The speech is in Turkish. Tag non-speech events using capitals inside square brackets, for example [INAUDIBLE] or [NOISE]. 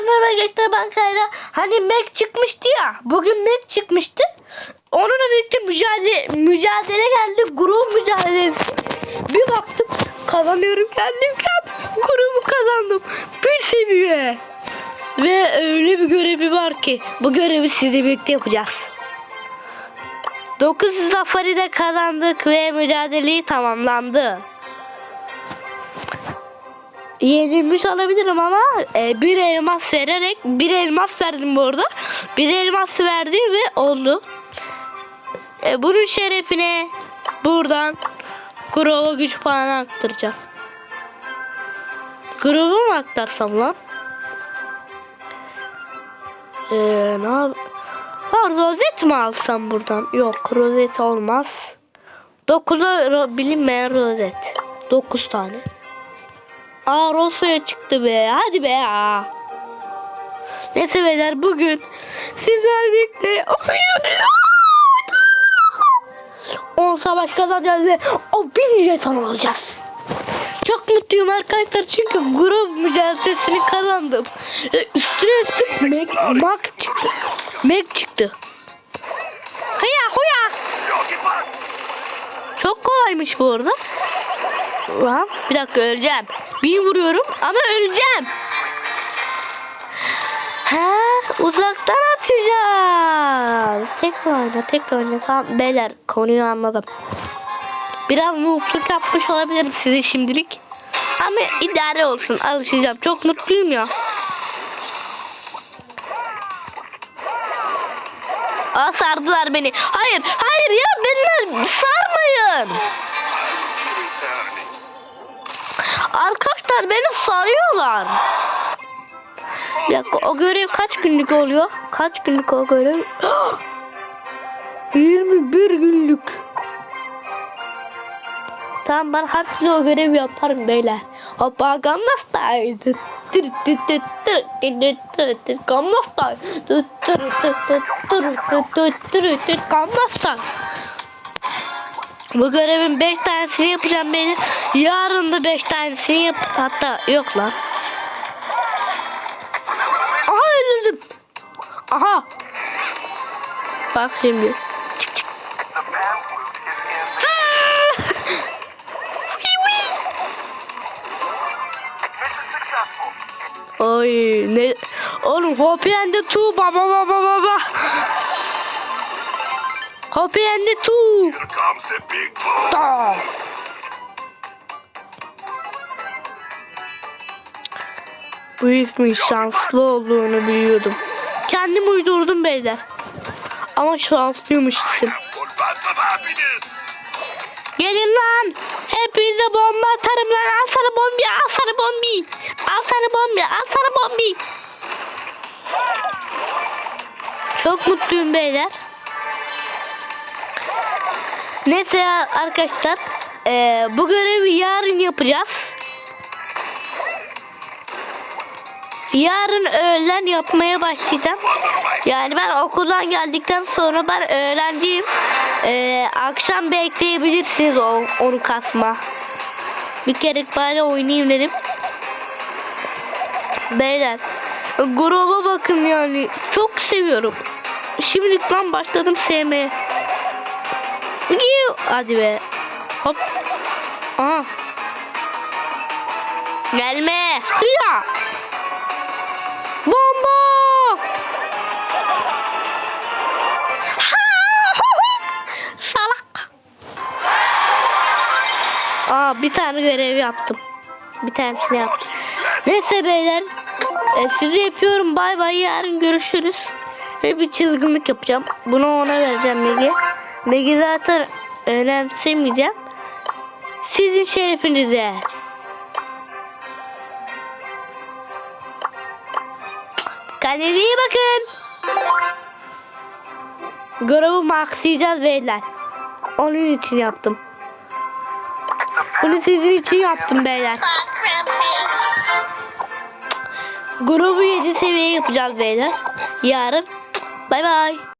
merhaba gençler ben Kayra. Hani Mac çıkmıştı ya. Bugün Mac çıkmıştı. Onunla birlikte mücadele, mücadele geldi. Grup mücadelesi. Bir baktım kazanıyorum kendim kendim. Grubu kazandım. Bir seviye. Ve öyle bir görevi var ki bu görevi sizle birlikte yapacağız. 9 zaferi de kazandık ve mücadeleyi tamamlandı. Yenilmiş olabilirim ama e, bir elmas vererek bir elmas verdim bu arada. Bir elmas verdim ve oldu. E, bunun şerefine buradan Grova güç puanı aktaracağım. Grova mı aktarsam lan? Ee, ne yap? Ha rozet mi alsam buradan? Yok rozet olmaz. 9'a ro- bilinmeyen rozet. 9 tane. Aa Roso'ya çıktı be. Hadi be ya. Neyse beyler bugün sizlerle birlikte oynuyoruz. 10 savaş kazanacağız ve o bin jeton alacağız. Çok mutluyum arkadaşlar çünkü grup mücadelesini kazandım. Ve üstüne üstlük Mac, Mac çıktı. Mac çıktı. Hıya hıya. Çok kolaymış bu arada. Lan bir dakika öleceğim. Bir vuruyorum ama öleceğim. Ha uzaktan atacağız. Tekrar oyna tekrar oyna. Tamam beyler konuyu anladım. Biraz noobluk yapmış olabilirim size şimdilik. Ama idare olsun alışacağım. Çok mutluyum ya. Aa sardılar beni. Hayır hayır ya beni sarmayın. Arkadaşlar beni sarıyorlar. Bir dakika o görev kaç günlük oluyor? Kaç günlük o görev? 21 günlük. Tamam ben hepsini o görev yaparım beyler. Hoppa gamlaftaydı. Tır tır tır tır tır tır tır gamlaftay. Tır tır tır tır tır tır tır tır gamlaftay. Bu görevin 5 tanesini yapacağım beni. Yarın da 5 tanesini yap. Hatta yok lan. Aha öldürdüm. Aha. Bak şimdi. [LAUGHS] Oy ne oğlum Hopi and the Two baba baba baba. Hopi and the Two. Bu ismin şanslı olduğunu biliyordum. Kendim uydurdum beyler. Ama şanslıymış isim. Gelin lan. Hepinize bomba atarım lan. Al sana bombi, al sana bombi. Al sana bombi, al sana bombi. Çok mutluyum beyler. Neyse arkadaşlar. eee, bu görevi yarın yapacağız. Yarın öğlen yapmaya başlayacağım. Yani ben okuldan geldikten sonra ben öğrenciyim. Ee, akşam bekleyebilirsiniz o, onu kasma. Bir kere bari oynayayım dedim. Beyler gruba bakın yani çok seviyorum. Şimdilikten başladım sevmeye. Hadi be. Hop. Aha. Gelme. Hıya. Bir tane görev yaptım. Bir tanesini yaptım. Neyse beyler. E, sizi yapıyorum. Bay bay. Yarın görüşürüz. Ve bir çılgınlık yapacağım. Bunu ona vereceğim Megi. Megi zaten önemsemeyeceğim. Sizin şerefinize. Kendinize iyi bakın. Görevi maxlayacağız beyler. Onun için yaptım. Bunu sizin için yaptım beyler. Grubu 7 seviye yapacağız beyler. Yarın. Bay bay.